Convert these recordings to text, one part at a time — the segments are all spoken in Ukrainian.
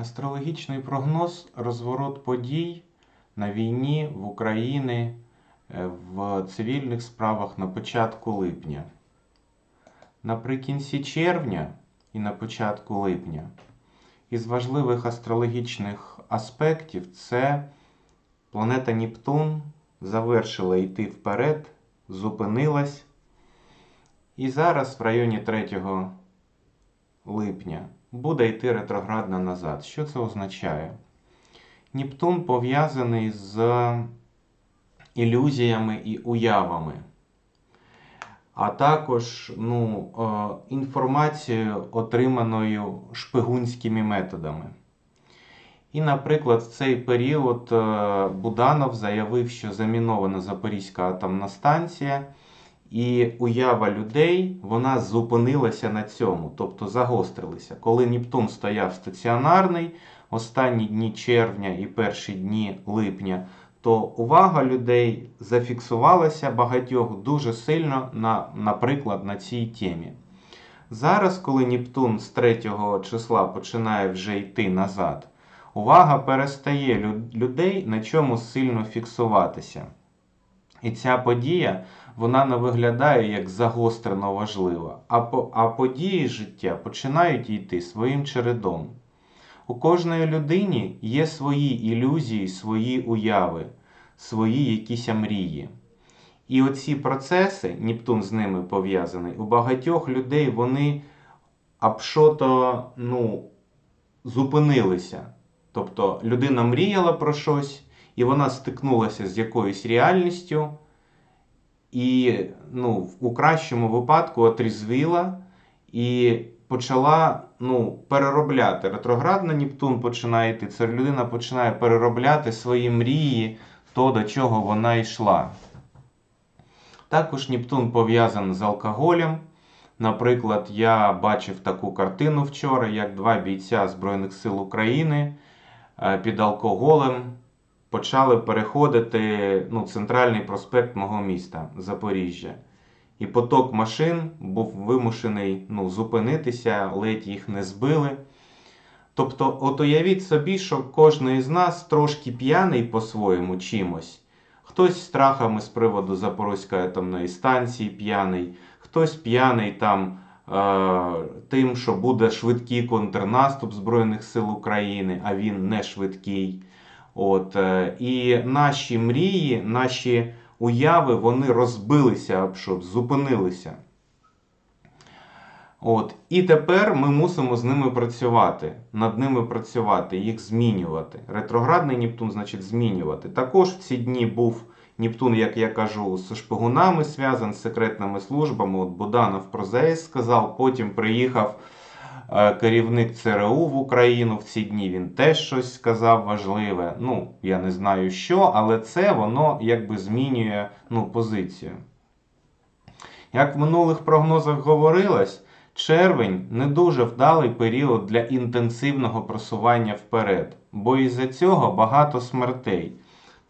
Астрологічний прогноз розворот подій на війні в Україні е, в цивільних справах на початку липня. Наприкінці червня і на початку липня із важливих астрологічних аспектів це планета Нептун завершила йти вперед, зупинилась. І зараз в районі 3 липня буде йти ретроградно назад. Що це означає? Нептун пов'язаний з ілюзіями і уявами, а також ну, е, інформацією, отриманою шпигунськими методами. І, наприклад, в цей період е, Буданов заявив, що замінована Запорізька атомна станція. І уява людей вона зупинилася на цьому, тобто загострилися. Коли Нептун стояв стаціонарний останні дні червня і перші дні липня, то увага людей зафіксувалася багатьох дуже сильно, на, наприклад, на цій темі. Зараз, коли Нептун з 3 числа починає вже йти назад, увага перестає людей на чому сильно фіксуватися. І ця подія вона не виглядає як загострено важлива, а, по, а події життя починають йти своїм чередом. У кожної людині є свої ілюзії, свої уяви, свої якісь мрії. І оці процеси, Нептун з ними пов'язаний, у багатьох людей вони абшото ну, зупинилися. Тобто людина мріяла про щось, і вона стикнулася з якоюсь реальністю і ну, у кращому випадку отрізвіла і почала ну, переробляти. Ретроградна Нептун починає йти, це людина починає переробляти свої мрії, то до чого вона йшла. Також Нептун пов'язаний з алкоголем. Наприклад, я бачив таку картину вчора, як два бійця Збройних сил України е, під алкоголем почали переходити ну, центральний проспект мого міста Запоріжжя. І поток машин був вимушений ну, зупинитися, ледь їх не збили. Тобто, от уявіть собі, що кожен із нас трошки п'яний по-своєму чимось. Хтось страхами з приводу Запорозької атомної станції п'яний, хтось п'яний там е, тим, що буде швидкий контрнаступ Збройних сил України, а він не швидкий. От, е, І наші мрії, наші уяви, вони розбилися, об що, зупинилися. От. І тепер ми мусимо з ними працювати, над ними працювати, їх змінювати. Ретроградний Нептун, значить, змінювати. Також в ці дні був Нептун, як я кажу, з шпигунами зв'язаний, з секретними службами. От Буданов про ЗАЕС сказав, потім приїхав. Е, керівник ЦРУ в Україну в ці дні він теж щось сказав важливе. Ну, я не знаю що, але це воно якби змінює ну, позицію. Як в минулих прогнозах говорилось, червень не дуже вдалий період для інтенсивного просування вперед, бо із-за цього багато смертей.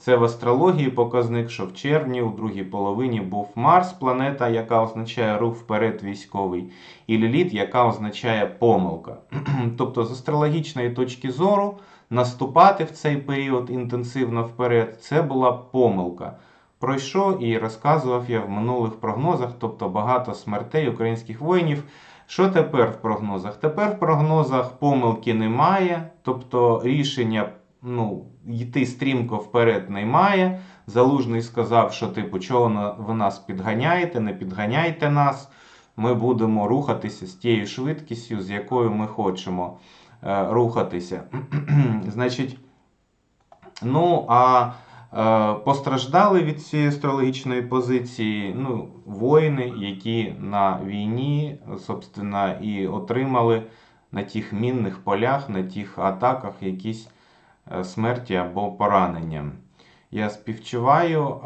Це в астрології показник, що в червні, у другій половині був Марс, планета, яка означає рух вперед військовий, і Ліліт, яка означає помилка. тобто, з астрологічної точки зору, наступати в цей період інтенсивно вперед це була помилка. Про що і розказував я в минулих прогнозах, тобто багато смертей українських воїнів. Що тепер в прогнозах? Тепер в прогнозах помилки немає, тобто рішення ну, йти стрімко вперед немає. Залужний сказав, що типу, чого ви нас підганяєте, не підганяйте нас. Ми будемо рухатися з тією швидкістю, з якою ми хочемо е, рухатися. Значить, ну, а е, постраждали від цієї астрологічної позиції ну, воїни, які на війні, собственно, і отримали на тих мінних полях, на тих атаках якісь смерті або пораненням. Я співчуваю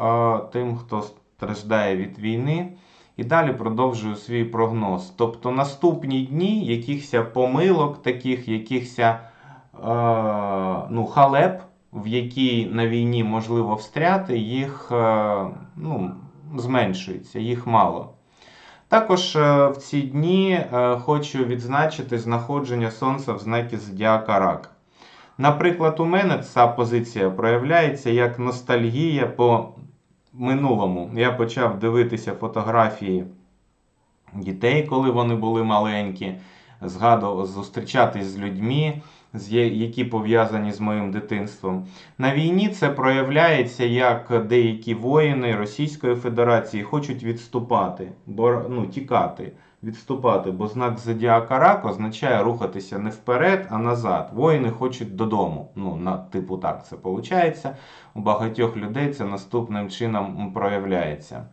тим, хто страждає від війни. І далі продовжую свій прогноз. Тобто наступні дні якихось помилок, таких якихось е, ну, халеп, в якій на війні можливо встряти, їх е, ну, зменшується, їх мало. Також в ці дні хочу відзначити знаходження Сонця в знакі Зодіака Рак. Наприклад, у мене ця позиція проявляється як ностальгія по минулому. Я почав дивитися фотографії дітей, коли вони були маленькі, згадував, зустрічатись з людьми, які пов'язані з моїм дитинством. На війні це проявляється як деякі воїни Російської Федерації хочуть відступати, бо ну, тікати, відступати, бо знак зодіака рак означає рухатися не вперед, а назад. Воїни хочуть додому. Ну, на типу так це виходить. У багатьох людей це наступним чином проявляється.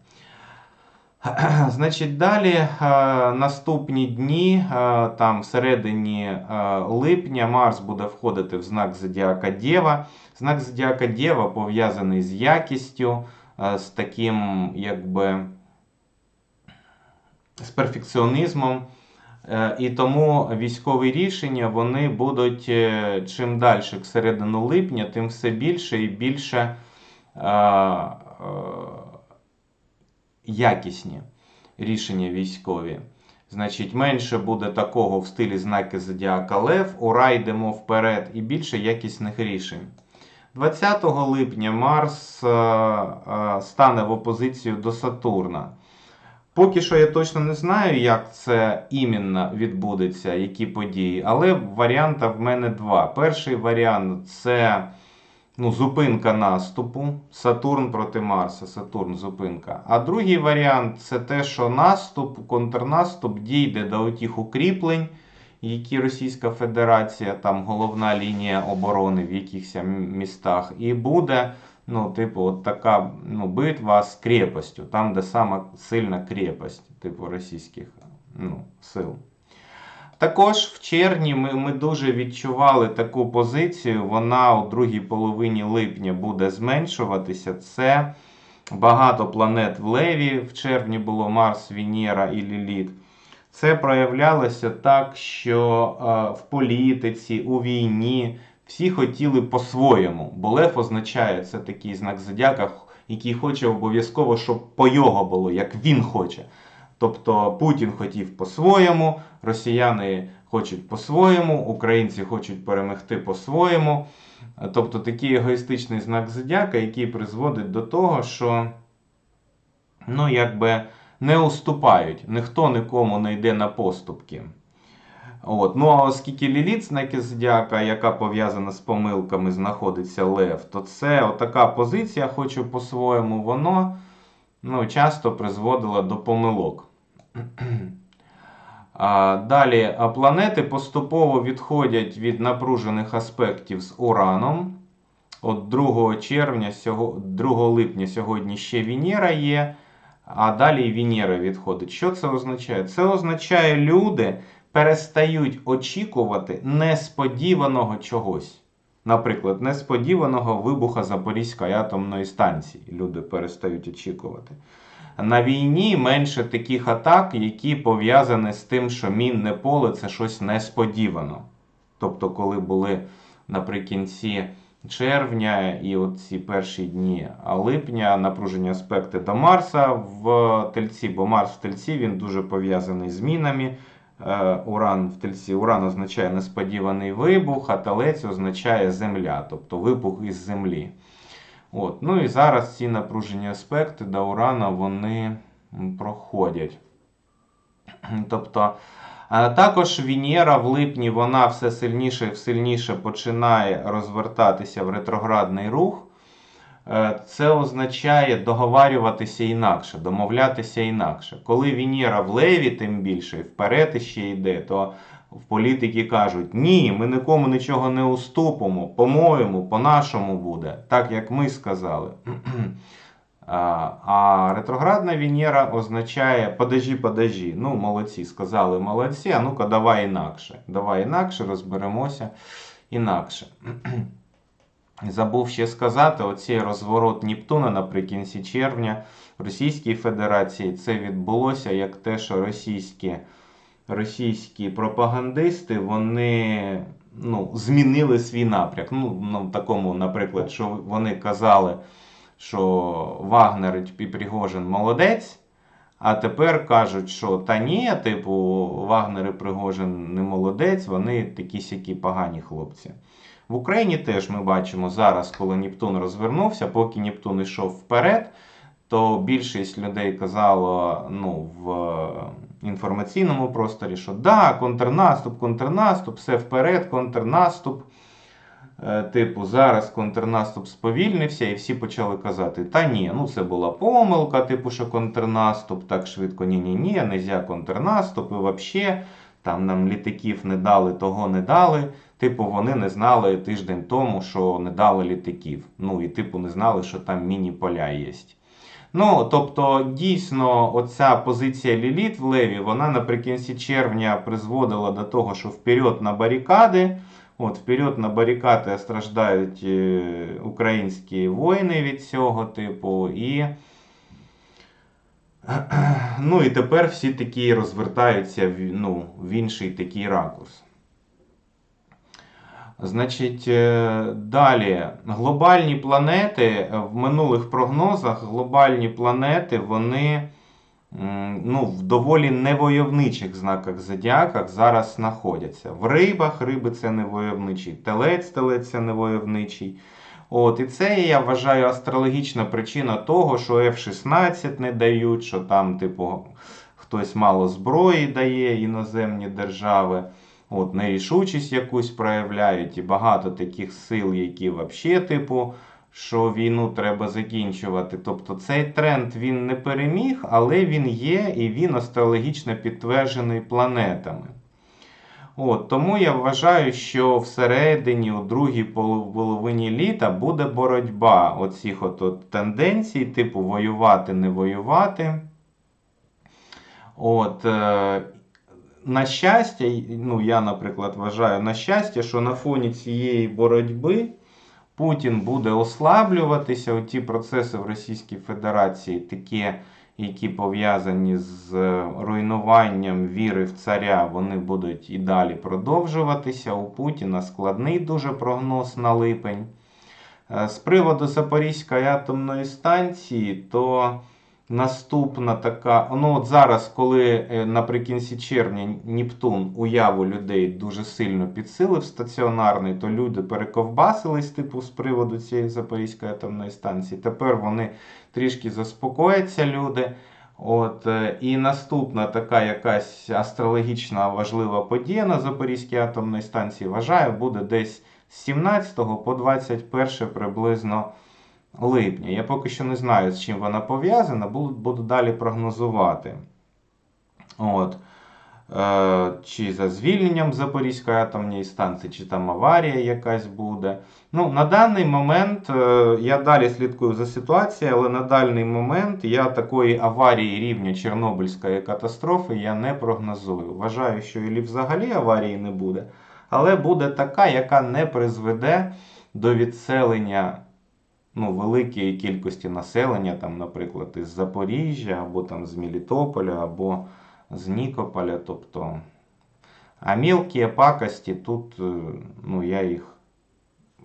Значить, далі наступні дні, там всередині липня, Марс буде входити в знак Зодіака Дєва. Знак Зодіака Дєва пов'язаний з якістю, з таким, якби з перфекціонізмом. Е, І тому військові рішення вони будуть е, чим далі к середину липня, тим все більше і більше е, якісні рішення військові. Значить, менше буде такого в стилі знаки Зодіака Лев, ура, йдемо вперед, і більше якісних рішень. 20 липня Марс стане в опозицію до Сатурна. Поки що я точно не знаю, як це іменно відбудеться, які події, але варіанта в мене два. Перший варіант це ну, зупинка наступу. Сатурн проти Марса, Сатурн зупинка. А другий варіант це те, що наступ, контрнаступ дійде до отих укріплень, які Російська Федерація, там головна лінія оборони в якихось містах, і буде. Ну, типу, от така ну, битва з крепостю, там, де сама сильна крепость, типу російських ну, сил. Також в червні ми, ми дуже відчували таку позицію. Вона у другій половині липня буде зменшуватися. Це багато планет в Леві. В червні було Марс, Венера і Ліліт. Це проявлялося так, що е, в політиці, у війні всі хотіли по-своєму. Бо Лев означає це такий знак зодіака, який хоче обов'язково, щоб по його було, як він хоче. Тобто Путін хотів по-своєму, росіяни хочуть по-своєму, українці хочуть перемогти по-своєму. Тобто такий егоїстичний знак зодіака, який призводить до того, що ну, якби не уступають, ніхто нікому не йде на поступки. От. Ну а оскільки ліліт знаки зодіака, яка пов'язана з помилками, знаходиться лев, то це отака позиція, хочу по-своєму, воно ну, часто призводило до помилок. А, Далі планети поступово відходять від напружених аспектів з Ураном. От 2 червня, 2 липня сьогодні ще Венера є, а далі і Венера відходить. Що це означає? Це означає, люди перестають очікувати несподіваного чогось. Наприклад, несподіваного вибуха Запорізької атомної станції. Люди перестають очікувати. На війні менше таких атак, які пов'язані з тим, що мінне поле це щось несподівано. Тобто, коли були наприкінці червня і от ці перші дні липня напружені аспекти до Марса в Тельці, бо Марс в Тельці він дуже пов'язаний з мінами. Е, Уран в Тельці. Уран означає несподіваний вибух, а телець означає земля, тобто вибух із землі. От. Ну і зараз ці напружені аспекти до Урана вони проходять. Тобто, також Венера в липні вона все сильніше і сильніше починає розвертатися в ретроградний рух. Е, це означає договарюватися інакше, домовлятися інакше. Коли Венера в леві, тим більше, вперед ще йде, то в політики кажуть, ні, ми нікому нічого не уступимо, по-моєму, по-нашому буде, так як ми сказали. А ретроградна Венера означає подожі, подожі. Ну, молодці, сказали молодці, а ну-ка, давай інакше. Давай інакше, розберемося інакше. Забув ще сказати, оцей розворот Нептуна наприкінці червня в Російській Федерації це відбулося як те, що російські російські пропагандисти вони ну, змінили свій напрям. Ну, ну, такому, наприклад, що вони казали, що Вагнер і Пригожин молодець, А тепер кажуть, що та ні, типу, Вагнер і Пригожин не молодець, вони такі сякі погані хлопці. В Україні теж ми бачимо зараз, коли Нептун розвернувся, поки Нептун йшов вперед, то більшість людей казало ну, в інформаційному просторі, що да, контрнаступ, контрнаступ, все вперед, контрнаступ. Е, Типу, зараз контрнаступ сповільнився, і всі почали казати: та ні, ну це була помилка, типу, що контрнаступ так швидко, ні-ні-ні, нельзя контрнаступ, і взагалі там нам літаків не дали, того не дали. Типу, вони не знали тиждень тому, що не дали літаків. Ну і типу не знали, що там міні-поля є. Ну, тобто, дійсно, оця позиція Ліліт в Леві, вона наприкінці червня призводила до того, що вперед на барикади. От, вперед на барикади страждають е, українські воїни від цього типу. І ну, і тепер всі такі розвертаються ну, в інший такий ракурс. Значить, е, далі глобальні планети е, в минулих прогнозах глобальні планети вони ну, в доволі невойовничих знаках зодіаках зараз знаходяться. В рибах риби це невойовничий, телець, телець це невойовничий. От, І це я вважаю астрологічна причина того, що F-16 не дають, що там, типу, хтось мало зброї дає іноземні держави. От, Нерішучість якусь проявляють, і багато таких сил, які взагалі, типу, що війну треба закінчувати. Тобто цей тренд він не переміг, але він є і він астрологічно підтверджений планетами. От, Тому я вважаю, що всередині, у другій половині літа буде боротьба оцих от, тенденцій, типу воювати, не воювати. От, е, На щастя, ну я, наприклад, вважаю на щастя, що на фоні цієї боротьби Путін буде ослаблюватися. Оті процеси в Російській Федерації такі які пов'язані з руйнуванням віри в царя, вони будуть і далі продовжуватися. У Путіна складний дуже прогноз на липень. Е, з приводу Запорізької атомної станції, то наступна така. Ну, от зараз, коли е, наприкінці червня Нептун уяву людей дуже сильно підсилив стаціонарний, то люди перековбасились типу, з приводу цієї Запорізької атомної станції. Тепер вони трішки заспокояться люди. От, е, І наступна така якась астрологічна важлива подія на Запорізькій атомній станції, вважаю, буде десь з 17 по 21 приблизно липня. Я поки що не знаю, з чим вона пов'язана, буду, далі прогнозувати. От. Е, чи за звільненням Запорізької атомної станції, чи там аварія якась буде. Ну, На даний момент е, я далі слідкую за ситуацією, але на даний момент я такої аварії рівня Чорнобильської катастрофи я не прогнозую. Вважаю, що і взагалі аварії не буде, але буде така, яка не призведе до відселення ну, великої кількості населення, там, наприклад, із Запоріжжя, або там з Мелітополя, або з Нікополя. тобто... А мілкі пакості тут е, ну, я їх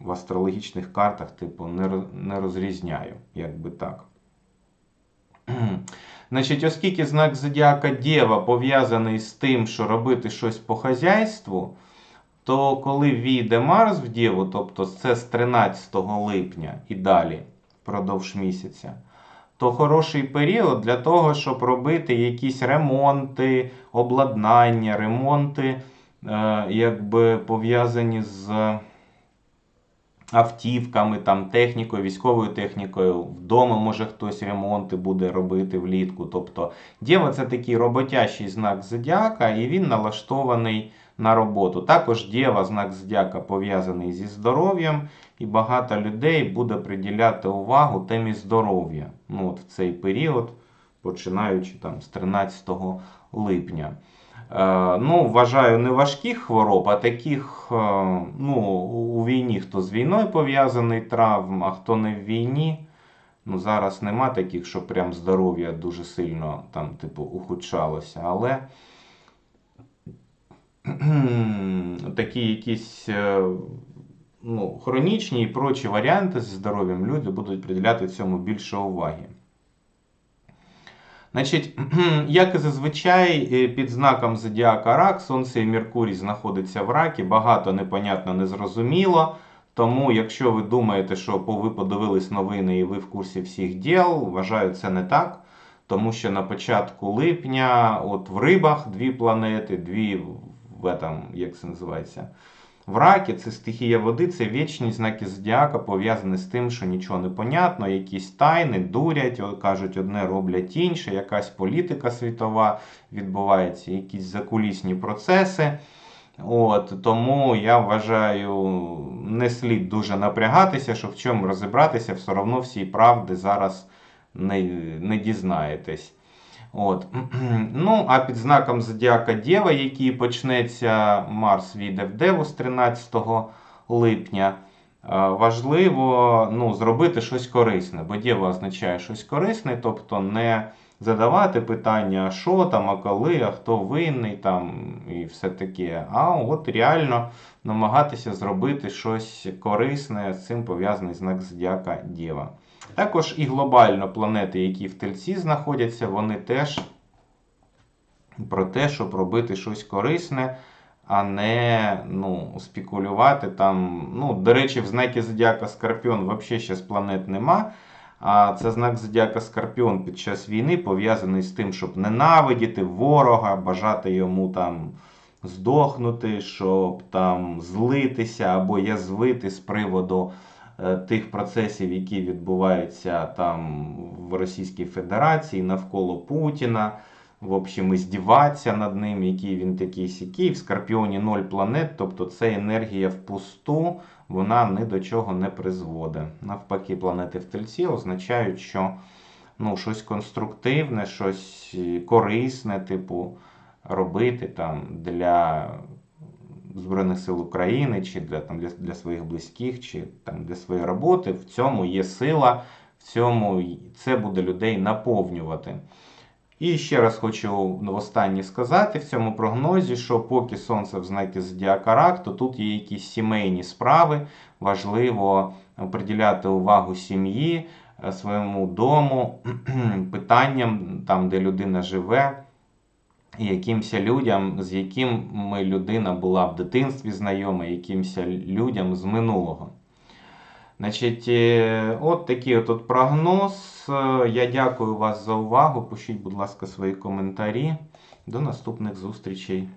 в астрологічних картах типу, не розрізняю, як би так. Значить, Оскільки знак Зодіака Дєва пов'язаний з тим, що робити щось по хазяйству, то коли війде Марс в Дєву, тобто це з 13 липня і далі, впродовж місяця, то хороший період для того, щоб робити якісь ремонти, обладнання, ремонти, е, якби пов'язані з автівками, там, технікою, військовою технікою. Вдома може хтось ремонти буде робити влітку. Тобто Дєва це такий роботящий знак зодіака, і він налаштований на роботу. Також Дєва, знак зодіака пов'язаний зі здоров'ям, і багато людей буде приділяти увагу темі здоров'я ну, от в цей період, починаючи там з 13 липня. Е, ну, Вважаю, не важких хвороб, а таких е, ну, у війні, хто з війною пов'язаний травм, а хто не в війні. Ну, Зараз нема таких, що прям здоров'я дуже сильно там, типу, ухудшалося. Але такі якісь е, ну, хронічні і прочі варіанти зі здоров'ям люди будуть приділяти цьому більше уваги. Значить, як і зазвичай, е, під знаком зодіака Рак, Сонце і Меркурій знаходиться в ракі, багато непонятно, незрозуміло. Тому, якщо ви думаєте, що ви подивились новини і ви в курсі всіх діл, вважаю, це не так. Тому що на початку липня, от в рибах дві планети, дві в этом, як це називається, в ракі це стихія води, це вічні знаки зодіака, пов'язані з тим, що нічого не понятно, якісь тайни дурять, кажуть, одне роблять інше, якась політика світова відбувається, якісь закулісні процеси. От, тому я вважаю, не слід дуже напрягатися, що в чому розібратися, все одно всі правди зараз не, не дізнаєтесь. От. Ну, а під знаком Зодіака Дєва, який почнеться Марс війде в Деву з 13 липня, е, важливо ну, зробити щось корисне, бо Дєва означає щось корисне, тобто не задавати питання, що там, а коли, а хто винний там і все таке. А от реально намагатися зробити щось корисне, з цим пов'язаний знак Зодіака Дєва. Також і глобально планети, які в тельці знаходяться, вони теж про те, щоб робити щось корисне, а не ну, спекулювати там. Ну, до речі, в знакі Зодіака Скорпіон взагалі зараз планет нема. А це знак Зодіака Скорпіон під час війни пов'язаний з тим, щоб ненавидіти ворога, бажати йому там здохнути, щоб там злитися або язвити з приводу е, тих процесів, які відбуваються там в Російській Федерації навколо Путіна. В общем, здіватися над ним, який він такий сякий. В Скорпіоні ноль планет, тобто це енергія впусту, вона ні до чого не призводить. Навпаки, планети в тельці означають, що ну, щось конструктивне, щось корисне, типу, робити там для Збройних сил України, чи для, там, для, для своїх близьких, чи там, для своєї роботи. В цьому є сила, в цьому це буде людей наповнювати. І ще раз хочу останнє сказати в цьому прогнозі, що поки сонце в знакі Зодіака Рак, то тут є якісь сімейні справи. Важливо приділяти увагу сім'ї, е, своєму дому, питанням, там, де людина живе, і якимось людям, з якими людина була в дитинстві знайома, якимось людям з минулого. Значить, е, от такий от, прогноз. Е, Я дякую вас за увагу. Пишіть, будь ласка, свої коментарі. До наступних зустрічей.